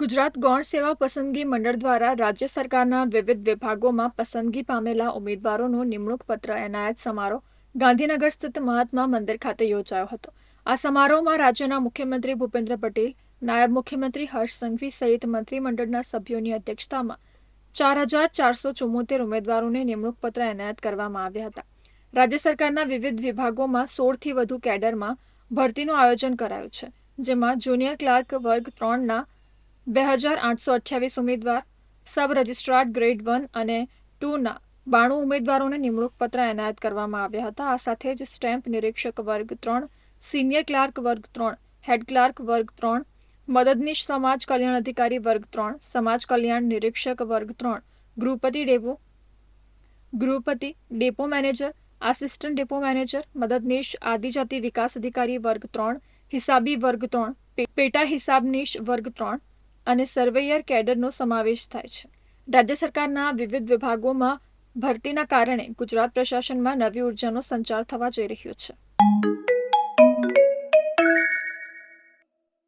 ગુજરાત ગૌણ સેવા પસંદગી મંડળ દ્વારા રાજ્ય સરકારના વિવિધ વિભાગોમાં પસંદગી પામેલા ઉમેદવારોનો નિમણૂક પત્ર, એનાયત સમારોહ ગાંધીનગર સ્થિત મહાત્મા મંદિર ખાતે યોજાયો હતો. આ સમારોહમાં રાજ્યના મુખ્યમંત્રી ભૂપેન્દ્ર પટેલ, નાયબ મુખ્યમંત્રી હર્ષ સંઘવી સહિત મંત્રીમંડળના સભ્યોની અધ્યક્ષતામાં ચાર હજાર ચારસો ચુમ્મોતેર ઉમેદવારોને નિમણૂક પત્ર, એનાયત કરવામાં આવ્યા હતા. રાજ્ય સરકારના વિવિધ વિભાગોમાં સોળથી વધુ કેડરમાં ભરતીનું આયોજન કરાયું છે, જેમાં જુનિયર ક્લાર્ક વર્ગ ત્રણના બે હજાર આઠસો અઠ્યાવીસ ઉમેદવાર સબ રજિસ્ટ્રાર ગ્રેડ વન અને ટુના બાણું ઉમેદવારોને નિમણૂક પત્ર એનાયત કરવામાં આવ્યા હતા. આ સાથે જ સ્ટેમ્પ નિરીક્ષક વર્ગ ત્રણ, સિનિયર ક્લાર્ક વર્ગ ત્રણ, હેડ ક્લાર્ક વર્ગ ત્રણ, મદદનીશ સમાજ કલ્યાણ અધિકારી વર્ગ ત્રણ, સમાજ કલ્યાણ નિરીક્ષક વર્ગ ત્રણ, ગૃહપતિ depot ગૃહપતિ depot manager, assistant depot manager, મદદનીશ આદિજાતિ વિકાસ અધિકારી વર્ગ ત્રણ, હિસાબી વર્ગ ત્રણ પેટા હિસાબનીશ વર્ગ ત્રણ અને સર્વેયર કેડરનો સમાવેશ થાય છે. રાજ્ય સરકારના વિવિધ વિભાગોમાં ભરતીના કારણે ગુજરાત પ્રશાસનમાં નવી ઉર્જાનો સંચાર થવા જઈ રહ્યો છે.